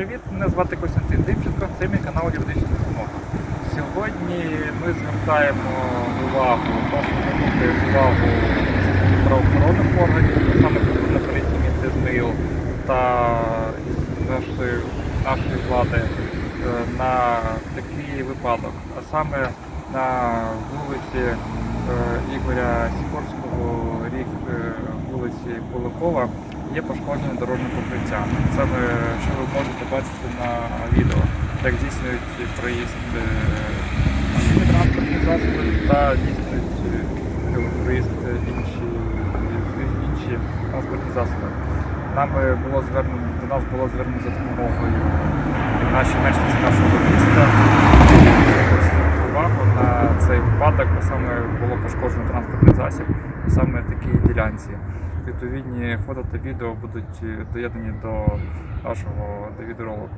привіт! Мене звати Костянтин Димченко, це мій канал Юридична допомога. Сьогодні ми звертаємо увагу, звернути увагу правоохоронних органів, саме на поліції міста Ізмаїл та нашої, нашої влади е, на такий випадок, а саме на вулиці е, Ігоря Сікорського, рік е, вулиці Куликова є пошкоджене дорожнє покриття. Саме що ви можете бачити на відео, як здійснюють проїзд е, машини транспортні засоби та здійснюють е, проїзд інші, інші транспортні засоби. Нами було звернено до нас було звернено за допомогою наші мешканці нашого міста. Увагу на цей випадок, а саме було пошкоджено транспортний засіб, саме такій ділянці. Відповідні фото та відео будуть е, доєднані до нашого до відеоролику.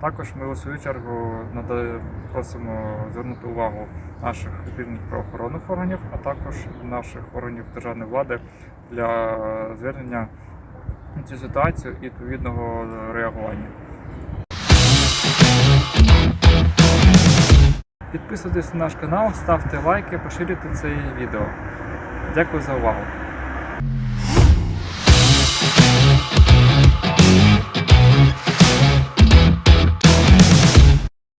Також ми у свою чергу просимо звернути увагу наших відповідних правоохоронних органів, а також наших органів державної влади для звернення на цю ситуацію і відповідного реагування. Підписуйтесь на наш канал, ставте лайки, поширюйте це відео. Дякую за увагу.